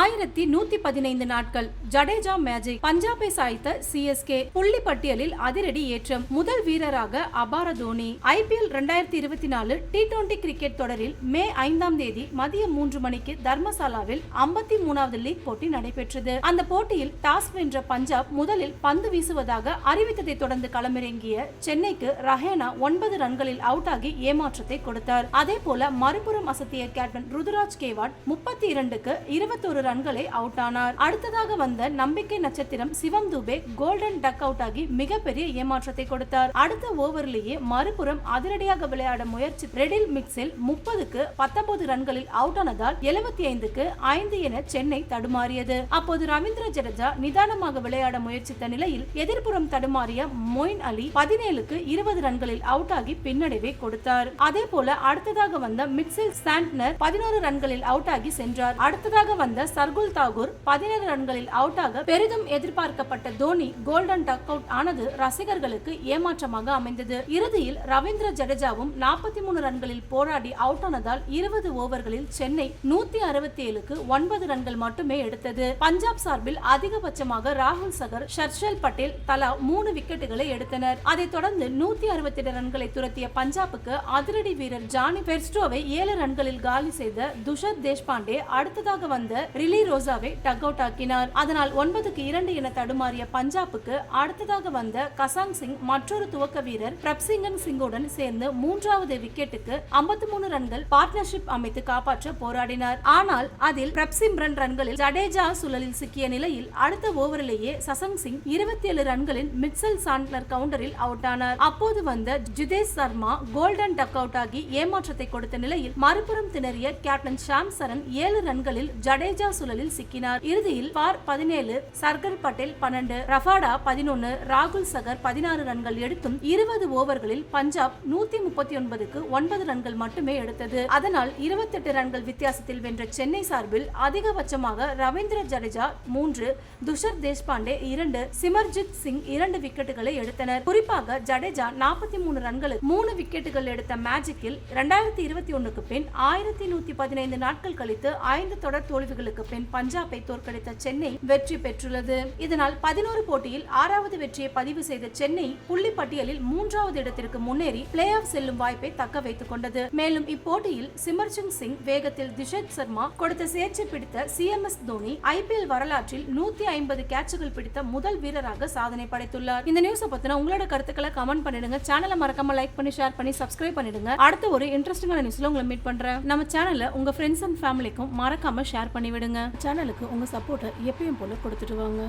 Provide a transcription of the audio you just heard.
ஆயிரத்தி நூத்தி பதினைந்து நாட்கள் ஜடேஜா மேஜிக் பஞ்சாபை சாய்த்த சிஎஸ்கே புள்ளி பட்டியலில் அதிரடி ஏற்றம். முதல் வீரராக அபார தோனி. ஐபிஎல் இரண்டாயிரத்தி இருபத்தி நாலு டி டுவெண்டி கிரிக்கெட் தொடரில் மே ஐந்தாம் தேதி மதியம் மூன்று மணிக்கு தர்மசாலாவில் ஐம்பத்தி மூணாவது லீக் போட்டி நடைபெற்றது. அந்த போட்டியில் டாஸ் வென்ற பஞ்சாப் முதலில் பந்து வீசுவதாக அறிவித்ததை தொடர்ந்து களமிறங்கிய சென்னைக்கு ரஹேனா ஒன்பது ரன்களில் அவுட் ஆகி ஏமாற்றத்தை கொடுத்தார். அதே போல மறுபுறம் அசத்திய கேப்டன் ருதுராஜ் கேவாட் முப்பத்தி இரண்டுக்கு இருபத்தொரு ரன்களை அவுட் ஆனார். அடுத்ததாக வந்த நம்பிக்கை நட்சத்திரம் Shivam Dube golden duck out ஆகி மிகப்பெரிய ஏமாற்றத்தை கொடுத்தார். அடுத்த ஓவரிலேயே மறுபுறம் அதிரடியாக விளையாட முயற்சி ரெடில் மிக்ஸில் முப்பதுக்கு பத்தொன்பது ரன்களில் அவுட் ஆனதால் எழுபத்தி ஐந்துக்கு ஐந்து என சென்னை தடுமாறியது. அப்போது ரவீந்திர ஜடேஜா நிதானமாக விளையாட முயற்சித்த நிலையில் எதிர்ப்புறம் தடுமாறிய மொயின் அலி பதினேழுக்கு இருபது ரன்களில் அவுட் ஆகி பின்னடைவை கொடுத்தார். அதே போல அடுத்ததாக வந்த மிக்சில் சாண்ட்னர் பதினோரு ரன்களில் அவுட் ஆகி சென்றார். அடுத்ததாக வந்த சர்குல் தாகூர் பதினேழு ரன்களில் அவுட் ஆக பெரிதும் எதிர்பார்க்கப்பட்ட தோனி கோல்டன் டக் அவுட் ஆனது ரசிகர்களுக்கு ஏமாற்றமாக அமைந்தது. இறுதியில் ரவீந்திர ஜடேஜாவும் நாற்பத்தி மூணு ரன்களில் போராடி அவுட் ஆனதால் இருபது ஓவர்களில் சென்னை நூத்தி அறுபத்தி ஏழுக்கு ஒன்பது ரன்கள் மட்டுமே எடுத்தது. பஞ்சாப் சார்பில் அதிகபட்சமாக ராகுல் சகர் ஷர்ஷல் பட்டேல் தலா மூணு விக்கெட்டுகளை எடுத்தனர். அதைத் தொடர்ந்து நூத்தி அறுபத்தி எட்டு ரன்களை துரத்திய பஞ்சாபுக்கு அதிரடி வீரர் ஜானி பெர்ஸ்டோவை ஏழு ரன்களில் காலி செய்த துஷர் தேஷ்பாண்டே அடுத்ததாக வந்த ரிலி ரோசாவை டக் அவுட் ஆக்கினார். அதனால் ஒன்பதுக்கு இரண்டு என தடுமாறிய பஞ்சாபுக்கு அடுத்ததாக வந்த கசாங் சிங் மற்றொரு துவக்க வீரர் பிரப்சிங்கன் சிங்குடன் சேர்ந்து மூன்றாவது விக்கெட்டுக்கு ஐம்பத்தி மூணு ரன்கள் பார்ட்னர்ஷிப் அமைத்து காப்பாற்ற போராடினார். ஆனால் அதில் பிரப்சிம்ரன் ரன்களில் ஜடேஜா சுழலில் சிக்கிய நிலையில் அடுத்த ஓவரிலேயே சசங் சிங் இருபத்தி ஏழு ரன்களில் மிட்சல் சாண்ட்லர் கவுண்டரில் அவுட் ஆனார். அப்போது வந்த Jitesh Sharma golden duck out ஆகி ஏமாற்றத்தை கொடுத்த நிலையில் மறுபுறம் திணறிய கேப்டன் ஷாம் சரண் ஏழு ரன்களில் ஜடேஜா சுழலில் சிக்கினார். இறுதியில் பார் பதினேழு சர்கர் பட்டேல் பன்னெண்டு ரஃபாடா பதினொன்னு ராகுல் சகர் பதினாறு ரன்கள் எடுத்தும் இருபது ஓவர்களில் பஞ்சாப் நூத்தி முப்பத்தி ஒன்பதுக்கு ஒன்பது ரன்கள் மட்டுமே எடுத்தது. அதனால் இருபத்தெட்டு ரன்கள் வித்தியாசத்தில் வென்ற சென்னை சார்பில் அதிகபட்சமாக ரவீந்திர ஜடேஜா மூன்று துஷர் தேஷ்பாண்டே இரண்டு சிமர்ஜித் சிங் இரண்டு விக்கெட்டுகளை எடுத்தனர். குறிப்பாக ஜடேஜா நாற்பத்தி மூணு ரன்களுக்கு மூணு விக்கெட்டுகள் எடுத்த மேஜிக்கில் இரண்டாயிரத்தி இருபத்தி ஒண்ணுக்கு பின் ஆயிரத்தி நூத்தி பதினைந்து நாட்கள் கழித்து ஐந்து தொடர் தோல்விகளுக்கு பின் பஞ்சாபை தோற்கடித்த சென்னை வெற்றி பெற்றுள்ளது. இதனால் பதினோரு போட்டியில் ஆறாவது வெற்றியை பதிவு செய்த சென்னை புள்ளி பட்டியலில் மூன்றாவது இடத்திற்கு முன்னேறி பிளே ஆஃப் செல்லும் வாய்ப்பை தக்க வைத்துக் கொண்டது. மேலும் இப்போட்டியில் சிமர்ஜன் சிங் வேகத்தில் திஷத் சர்மா கொடுத்த சேர்ச்சி பிடித்த சிஎம்எஸ் தோனி ஐபிஎல் வரலாற்றில் நூத்தி ஐம்பது கேட்சுகள் பிடித்த முதல் வீரராக சாதனை படைத்துள்ளார். இந்த நியூஸை பத்தின உங்களோட கருத்துக்களை கமெண்ட் பண்ணிடுங்க. சேனலை மறக்காம லைக் பண்ணி ஷேர் பண்ணி சப்ஸ்கிரைப் பண்ணிடுங்க. அடுத்த ஒரு இன்ட்ரெஸ்டிங்கான நியூஸ்ல உங்களை மீட் பண்றேன். நம்ம சேனலை உங்க ஃப்ரெண்ட்ஸ் அண்ட் ஃபேமிலிக்கும் மறக்காம ஷேர் பண்ணிவிடுங்க. விடுங்க. சேனலுக்கு உங்க சப்போர்ட்டை எப்பயும் போல கொடுத்துட்டு வாங்க.